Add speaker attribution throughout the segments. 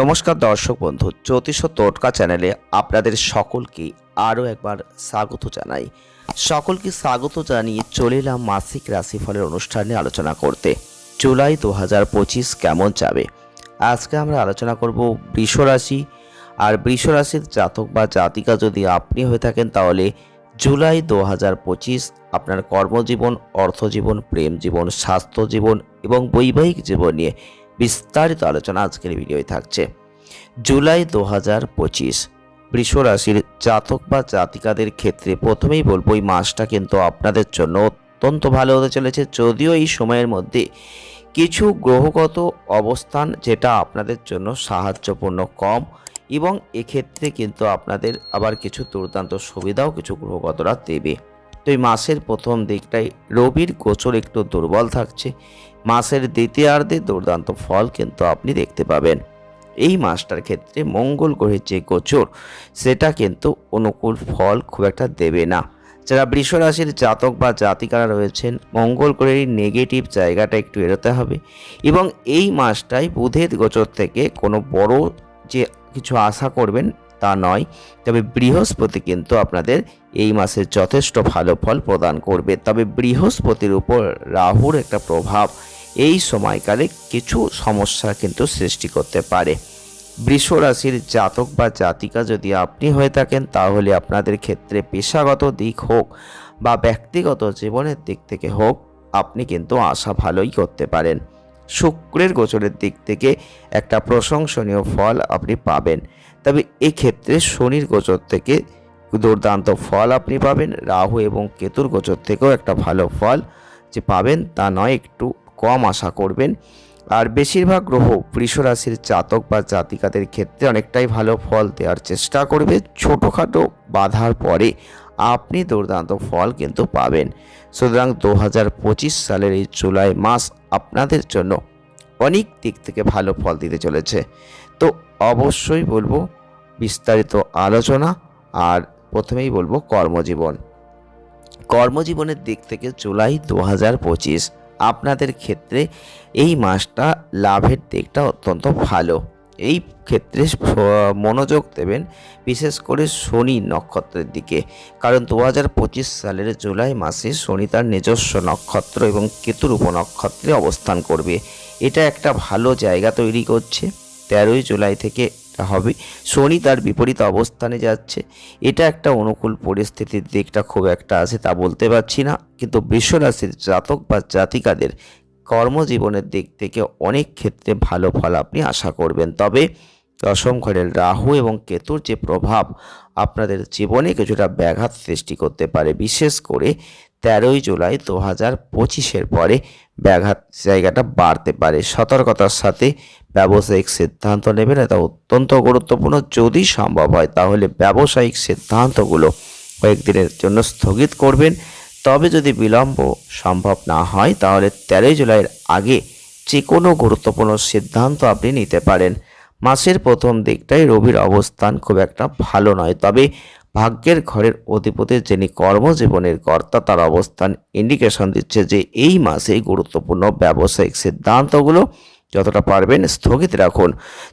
Speaker 1: নমস্কার দর্শক বন্ধু, জ্যোতিষ টোটকা চ্যানেলে আপনাদের সকলকে আরও একবার স্বাগত জানাই। সকলকে স্বাগত জানিয়ে চলে এলাম মাসিক রাশিফলের অনুষ্ঠানে আলোচনা করতে। জুলাই দু হাজার পঁচিশ কেমন যাবে? আজকে আমরা আলোচনা করব বৃষ রাশি। আর বৃষ রাশির জাতক বা জাতিকা যদি আপনি হয়ে থাকেন, তাহলে জুলাই দু হাজার পঁচিশ আপনার কর্মজীবন, অর্থজীবন, প্রেম জীবন, স্বাস্থ্য জীবন এবং বৈবাহিক জীবন নিয়ে বিস্তারিত আলোচনা আজকের ভিডিওয় থাকছে। জুলাই দু হাজার পঁচিশ বৃষ রাশির জাতক বা জাতিকাদের ক্ষেত্রে প্রথমেই বলব, এই মাসটা কিন্তু আপনাদের জন্য অত্যন্ত ভালো হতে চলেছে। যদিও এই সময়ের মধ্যে কিছু গ্রহগত অবস্থান যেটা আপনাদের জন্য সাহায্যপূর্ণ কম এবং এক্ষেত্রে কিন্তু আপনাদের আবার কিছু দুর্দান্ত সুবিধাও কিছু গ্রহগতরা দেবে। তো এই মাসের প্রথম দিকটাই রবির গোচর একটু দুর্বল থাকছে। মাসের দ্বিতীয়ার্ধে দুর্দান্ত ফল কিন্তু আপনি দেখতে পাবেন। এই মাসটার ক্ষেত্রে মঙ্গল গ্রহের যে গোচর, সেটা কিন্তু অনুকূল ফল খুব একটা দেবে না। যারা বৃষ জাতক বা জাতিকারা রয়েছেন, মঙ্গল গ্রহের নেগেটিভ জায়গাটা একটু এড়োতে হবে এবং এই মাসটাই বুধের গোচর থেকে কোনো বড় যে কিছু আশা করবেন তা নয়। তবে বৃহস্পতি কিন্তু আপনাদের এই মাসে যথেষ্ট ভালো ফল প্রদান করবে। তবে বৃহস্পতির উপর রাহুর একটা প্রভাব এই সময়কালে কিছু সমস্যা কিন্তু সৃষ্টি করতে পারে। বৃষ রাশির জাতক বা জাতিকা যদি আপনি হয়ে থাকেন, তাহলে আপনাদের ক্ষেত্রে পেশাগত দিক হোক বা ব্যক্তিগত জীবনের দিক থেকে হোক, আপনি কিন্তু আশা ভালোই করতে পারেন। শুক্রের গোচরের দিক থেকে একটা প্রশংসনীয় ফল আপনি পাবেন। তবে এক্ষেত্রে শনির গোচর থেকে দুর্দান্ত ফল আপনি পাবেন। রাহু এবং কেতুর গোচর থেকেও একটা ভালো ফল যে পাবেন, তা নয়, একটু কম আশা করবেন। আর বেশিরভাগ গ্রহ বৃষ রাশির জাতক বা জাতিকাদের ক্ষেত্রে অনেকটাই ভালো ফল দেওয়ার চেষ্টা করবে। ছোটোখাটো বাধার পরে আপনি দুর্দান্ত ফল কিন্তু পাবেন। সুতরাং দু হাজার পঁচিশ সালের এই জুলাই মাস আপনাদের জন্য অনেক দিক থেকে ভালো ফল দিতে চলেছে। তো অবশ্যই বলব, বিস্তারিত আলোচনা আর প্রথমেই বলব কর্মজীবন। কর্মজীবনের দিক থেকে জুলাই দু হাজার পঁচিশ, আপনাদের ক্ষেত্রে এই মাসটা লাভের দিকটা অত্যন্ত ভালো। এই ক্ষেত্রে মনোযোগ দেবেন, বিশেষ করে শনি নক্ষত্রের দিকে। কারণ দু হাজার পঁচিশ সালের জুলাই মাসে শনি তার নিজস্ব নক্ষত্র এবং কেতুর উপনক্ষত্রে অবস্থান করবে। এটা একটা ভালো জায়গা তৈরি করছে। তেরোই জুলাই থেকে হবে। শনি তার বিপরীত অবস্থানে যাচ্ছে। এটা একটা অনুকূল পরিস্থিতির দিকটা খুব একটা আছে তা বলতে পারছি না। কিন্তু বৃষরাশির জাতক বা জাতিকাদের কর্মজীবনের দিক থেকে অনেক ক্ষেত্রে ভালো ফল আপনি আশা করবেন। তবে দশম ঘরের রাহু এবং কেতুর যে প্রভাব আপনাদের জীবনে কিছুটা ব্যাঘাত সৃষ্টি করতে পারে। বিশেষ করে তেরোই জুলাই দু হাজার পঁচিশের পরে ব্যাঘাত জায়গাটা বাড়তে পারে। সতর্কতার সাথে ব্যবসায়িক সিদ্ধান্ত নেবেন এটা অত্যন্ত গুরুত্বপূর্ণ। যদি সম্ভব হয় তাহলে ব্যবসায়িক সিদ্ধান্তগুলো কয়েকদিনের জন্য স্থগিত করবেন। তবে যদি বিলম্ব সম্ভব না হয়, তাহলে তেরোই জুলাইয়ের আগে যে কোনো গুরুত্বপূর্ণ সিদ্ধান্ত আপনি নিতে পারেন। মাসের প্রথম দিকটাই রবির অবস্থান খুব একটা ভালো নয়, তবে ভাগ্যের ঘরের অধিপতি যিনি কর্মজীবনের কর্তা, তার অবস্থান ইন্ডিকেশন দিচ্ছে যে এই মাসে গুরুত্বপূর্ণ ব্যবসায়িক সিদ্ধান্তগুলো যতটা পারবেন স্থগিত রাখুন।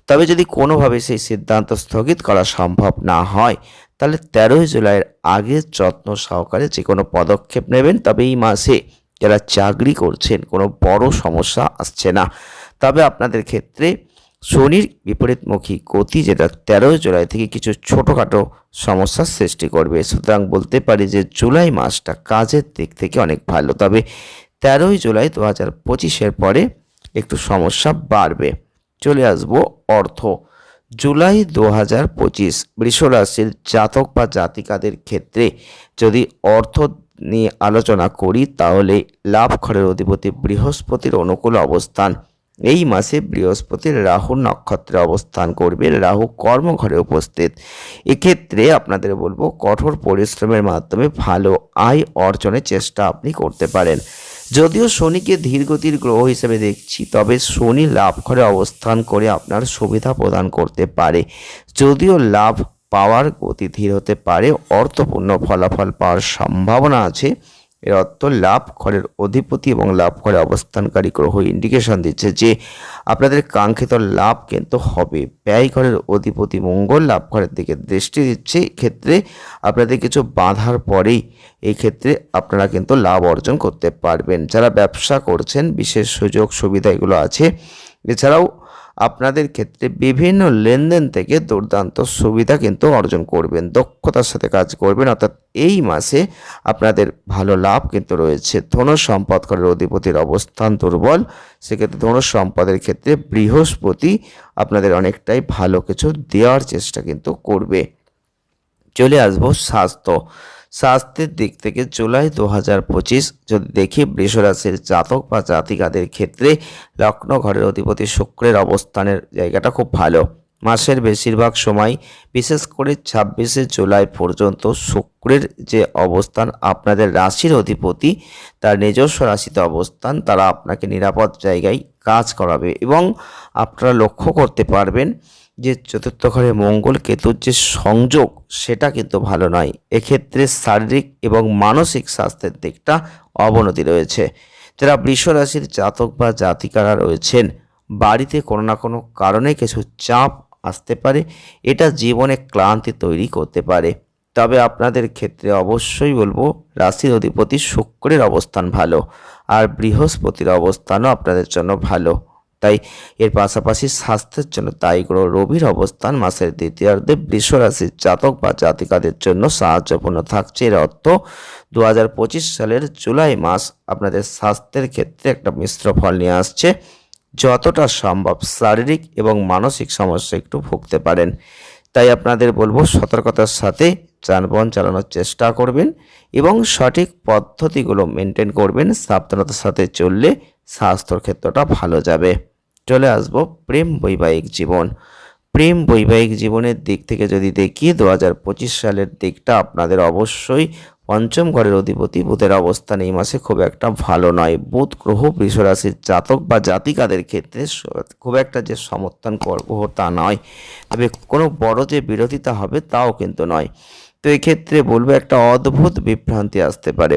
Speaker 1: তবে যদি কোনোভাবে সেই সিদ্ধান্ত স্থগিত করা সম্ভব না হয়, তাহলে তেরোই জুলাইয়ের আগে যত্ন সহকারে যে কোনো পদক্ষেপ নেবেন। তবে এই মাসে যারা চাকরি করছেন, কোনো বড় সমস্যা আসছে না। তবে আপনাদের ক্ষেত্রে শনির বিপরীতমুখী গতি যেটা তেরোই জুলাই থেকে কিছু ছোটোখাটো সমস্যার সৃষ্টি করবে। সুতরাং বলতে পারি যে জুলাই মাসটা কাজের দিক থেকে অনেক ভালো। তবে তেরোই জুলাই দু হাজার পঁচিশের পরে একটু সমস্যা বাড়বে। চলে আসব অর্থ। জুলাই দু হাজার পঁচিশ বৃষরাশির জাতক বা জাতিকাদের ক্ষেত্রে যদি অর্থ নিয়ে আলোচনা করি, তাহলে লাভ ঘরের অধিপতি বৃহস্পতির অনুকূল অবস্থান। এই মাসে বৃহস্পতির রাহু নক্ষত্রে অবস্থান করবে। রাহু কর্মঘরে উপস্থিত। এক্ষেত্রে আপনাদের বলব, কঠোর পরিশ্রমের মাধ্যমে ভালো আয় অর্জনের চেষ্টা আপনি করতে পারেন। যদিও শনিকে ধীরগতির গ্রহ হিসেবে দেখছি, তবে শনি লাভ করে অবস্থান করে আপনার সুবিধা প্রদান করতে পারে। যদিও লাভ পাওয়ার গতি ধীর হতে পারে, অর্থপূর্ণ ফলাফল পাওয়ার সম্ভাবনা আছে। এর অর্থ লাভ ঘরের অধিপতি এবং লাভ ঘরে অবস্থানকারী গ্রহ ইন্ডিকেশন দিচ্ছে যে আপনাদের কাঙ্ক্ষিত লাভ কিন্তু হবে। ব্যয় ঘরের অধিপতি মঙ্গল লাভ ঘরের দিকে দৃষ্টি দিচ্ছে। ক্ষেত্রে আপনাদের কিছু বাধার পরেই এই ক্ষেত্রে আপনারা কিন্তু লাভ অর্জন করতে পারবেন। যারা ব্যবসা করছেন, বিশেষ সুযোগ সুবিধা এগুলো আছে। এছাড়াও আপনাদের ক্ষেত্রে বিভিন্ন লেনদেন থেকে দুর্দান্ত সুবিধা কিন্তু অর্জন করবেন, দক্ষতার সাথে কাজ করবেন। অর্থাৎ এই মাসে আপনাদের ভালো লাভ কিন্তু রয়েছে। ধনু সম্পদ ঘরের অধিপতির অবস্থান দুর্বল। সেক্ষেত্রে ধনু সম্পদের ক্ষেত্রে বৃহস্পতি আপনাদের অনেকটাই ভালো কিছু দেওয়ার চেষ্টা কিন্তু করবে। চলে আসব স্বাস্থ্য। স্বাস্থ্যের দিক থেকে জুলাই দু হাজার পঁচিশ যদি দেখি বৃষরাশির জাতক বা জাতিকাদের ক্ষেত্রে লগ্ন ঘরের অধিপতি শুক্রের অবস্থানের জায়গাটা খুব ভালো। মাসের বেশিরভাগ সময় বিশেষ করে ছাব্বিশে জুলাই পর্যন্ত শুক্রের যে অবস্থান, আপনাদের রাশির অধিপতি তার নিজস্ব রাশিতে অবস্থান, তারা আপনাকে নিরাপদ জায়গায় কাজ করাবে এবং আপনারা লক্ষ্য করতে পারবেন যে চতুর্থ ঘরে মঙ্গল কেতুর যে সংযোগ, সেটা কিন্তু ভালো নয়। এক্ষেত্রে শারীরিক এবং মানসিক স্বাস্থ্যের দিকটা অবনতি রয়েছে। যারা বৃষ রাশির জাতক বা জাতিকারা রয়েছেন, বাড়িতে কোনো না কোনো কারণে কিছু চাপ আসতে পারে, এটা জীবনে ক্লান্তি তৈরি করতে পারে। তবে আপনাদের ক্ষেত্রে অবশ্যই বলব, রাশির অধিপতি শুক্রের অবস্থান ভালো, আর বৃহস্পতির অবস্থানও আপনাদের জন্য ভালো। তাই এর পাশাপাশি স্বাস্থ্যের জন্য তাই গ্রহ রবির অবস্থান মাসের দ্বিতীয়ার্ধে বৃষ রাশির জাতক বা জাতিকাদের জন্য সাহায্যপূর্ণ থাকছে। এর অর্থ দু হাজার পঁচিশ সালের জুলাই মাস আপনাদের স্বাস্থ্যের ক্ষেত্রে একটা মিশ্র ফল নিয়ে আসছে। যতটা সম্ভব শারীরিক এবং মানসিক সমস্যা একটু ভুগতে পারেন। তাই আপনাদের বলব সতর্কতার সাথে যানবাহন চালানোর চেষ্টা করবেন এবং সঠিক পদ্ধতিগুলো মেনটেন করবেন। সাবধানতার সাথে চললে স্বাস্থ্যর ক্ষেত্রটা ভালো যাবে। চলে আসব প্রেম বৈবাহিক জীবন। প্রেম বৈবাহিক জীবনের দিক থেকে যদি দেখি দু হাজার পঁচিশ সালের দিকটা আপনাদের অবশ্যই পঞ্চম ঘরের অধিপতি বুধের অবস্থান এই মাসে খুব একটা ভালো নয়। বুধ, গ্রহ, বৃষরাশির জাতক বা জাতিকাদের ক্ষেত্রে খুব একটা যে সমর্থন করব তা নয়। তবে কোনো বড় যে বিরোধিতা হবে তাও কিন্তু নয়। তো এক্ষেত্রে বলব একটা অদ্ভুত বিভ্রান্তি আসতে পারে।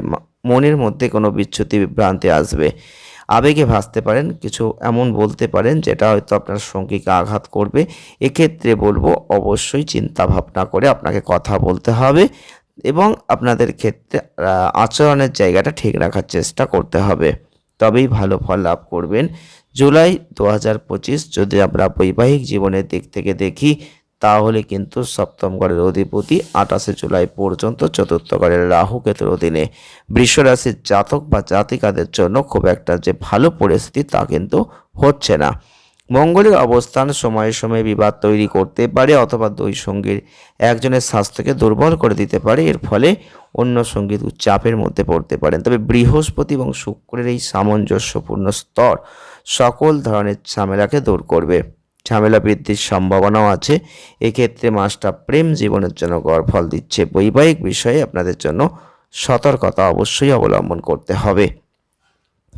Speaker 1: মনের মধ্যে কোনো বিচ্যুতি বিভ্রান্তি আসবে। আবেগে ভাসতে পারেন, কিছু এমন বলতে পারেন যেটা হয়তো আপনার সঙ্গীকে আঘাত করবে। এক্ষেত্রে বলব, অবশ্যই চিন্তা ভাবনা করে আপনাকে কথা বলতে হবে এবং আপনাদের ক্ষেত্রে আচরণের জায়গাটা ঠিক রাখার চেষ্টা করতে হবে। তবেই ভালো ফল লাভ করবেন। জুলাই দু হাজার পঁচিশ, যদি আমরা বৈবাহিক জীবনের দিক থেকে দেখি তাহলে কিন্তু সপ্তম ঘরের অধিপতি আঠাশে জুলাই পর্যন্ত চতুর্থ ঘরের রাহু কেতুর অধীনে বৃষ রাশির জাতক বা জাতিকাদের জন্য খুব একটা যে ভালো পরিস্থিতি তা কিন্তু হচ্ছে না। মঙ্গলের অবস্থান সময়ে সময়ে বিবাদ তৈরি করতে পারে অথবা দুই সঙ্গীর একজনের স্বাস্থ্যকে দুর্বল করে দিতে পারে, এর ফলে অন্য সংগীত চাপের মধ্যে পড়তে পারেন। তবে বৃহস্পতি এবং শুক্রের এই সামঞ্জস্যপূর্ণ স্তর সকল ধরনের ঝামেলাকে দূর করবে। ঝামেলা বৃদ্ধির সম্ভাবনাও আছে। এক্ষেত্রে মাসটা প্রেম জীবনের জন্য গড় ফল দিচ্ছে। বৈবাহিক বিষয়ে আপনাদের জন্য সতর্কতা অবশ্যই অবলম্বন করতে হবে।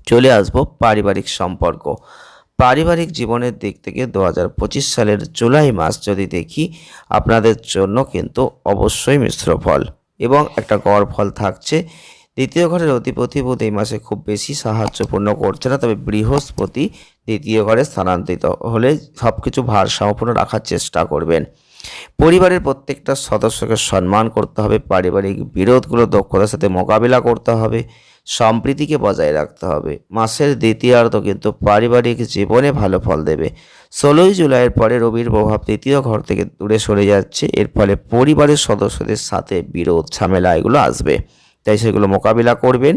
Speaker 1: চলে আসব পারিবারিক সম্পর্ক। পারিবারিক জীবনের দিক থেকে দু হাজার পঁচিশ সালের জুলাই মাস যদি দেখি, আপনাদের জন্য কিন্তু অবশ্যই মিশ্র ফল এবং একটা গড় ফল থাকছে। দ্বিতীয় ঘরের অধিপতি বুধ এই মাসে খুব বেশি সাহায্যপূর্ণ করছে না, তবে বৃহস্পতি দ্বিতীয় ঘরে স্থানান্তরিত হলে সব কিছু ভারসাম্যপূর্ণ রাখার চেষ্টা করবেন। পরিবারের প্রত্যেকটা সদস্যকে সম্মান করতে হবে, পারিবারিক বিরোধগুলো, দক্ষতার সাথে মোকাবিলা করতে হবে, সম্প্রীতিকে বজায় রাখতে হবে। মাসের দ্বিতীয়ার্ধ কিন্তু পারিবারিক জীবনে ভালো ফল দেবে। ষোলোই জুলাইয়ের পরে রবির প্রভাব তৃতীয় ঘর থেকে দূরে সরে যাচ্ছে, এর ফলে পরিবারের সদস্যদের সাথে বিরোধ, ঝামেলা এগুলো আসবে। তাই সেগুলো মোকাবিলা করবেন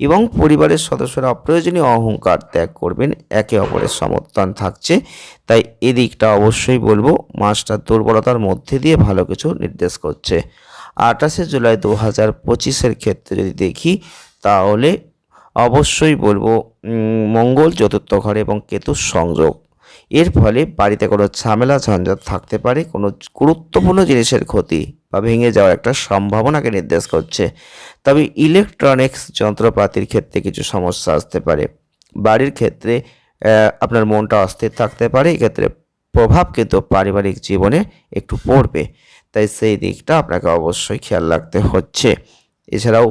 Speaker 1: এবং পরিবারের সদস্যরা অপ্রয়োজনীয় অহংকার ত্যাগ করবেন, একে অপরের সমর্থন থাকছে। তাই এদিকটা অবশ্যই বলব, মাসটা দুর্বলতার মধ্যে দিয়ে ভালো কিছু নির্দেশ করছে। আঠাশে জুলাই দু হাজার পঁচিশের ক্ষেত্রে যদি দেখি, তাহলে অবশ্যই বলব মঙ্গল চতুর্থ ঘরে এবং কেতুর সংযোগ। এর ফলে বাড়িতে কোনো ঝামেলা, ঝঞ্ঝাট থাকতে পারে। কোনো গুরুত্বপূর্ণ জিনিসের ক্ষতি বা ভেঙে যাওয়ার একটা সম্ভাবনাকে নির্দেশ করছে। তবে ইলেকট্রনিক্স যন্ত্রপাতির ক্ষেত্রে কিছু সমস্যা আসতে পারে। বাড়ির ক্ষেত্রে আপনার মনটা অস্থির থাকতে পারে। এক্ষেত্রে প্রভাব কিন্তু পারিবারিক জীবনে একটু পড়বে। তাই সেই দিকটা আপনাকে অবশ্যই খেয়াল রাখতে হচ্ছে। এছাড়াও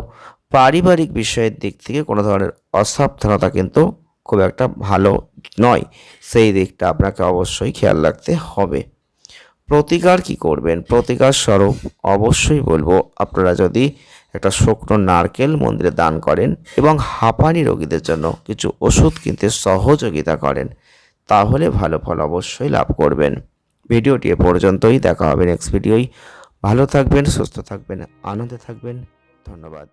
Speaker 1: পারিবারিক বিষয়ের দিক থেকে কোনো ধরনের অসাবধানতা কিন্তু খুব একটা ভালো নয়। সেই দিকটা আপনাকে অবশ্যই খেয়াল রাখতে হবে। প্রতিকার কি করবেন? প্রতিকার স্বরূপ অবশ্যই বলব, আপনারা যদি একটা শুকনো নারকেল মন্দিরে দান করেন এবং হাঁপানি রোগীদের জন্য কিছু ওষুধ কিনতে সহযোগিতা করেন, তাহলে ভালো ফল অবশ্যই লাভ করবেন। ভিডিওটি এ পর্যন্তই, দেখা হবে নেক্সট ভিডিওই ভালো থাকবেন, সুস্থ থাকবেন, আনন্দে থাকবেন। ধন্যবাদ।